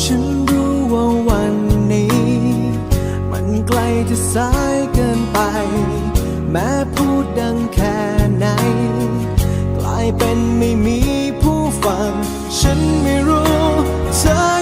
ฉันรู้ว่าวันนี้ มันไกลจะสายเกินไป แม้พูดดังแค่ไหน กลายเป็นไม่มีผู้ฟัง ฉันไม่รู้เธอ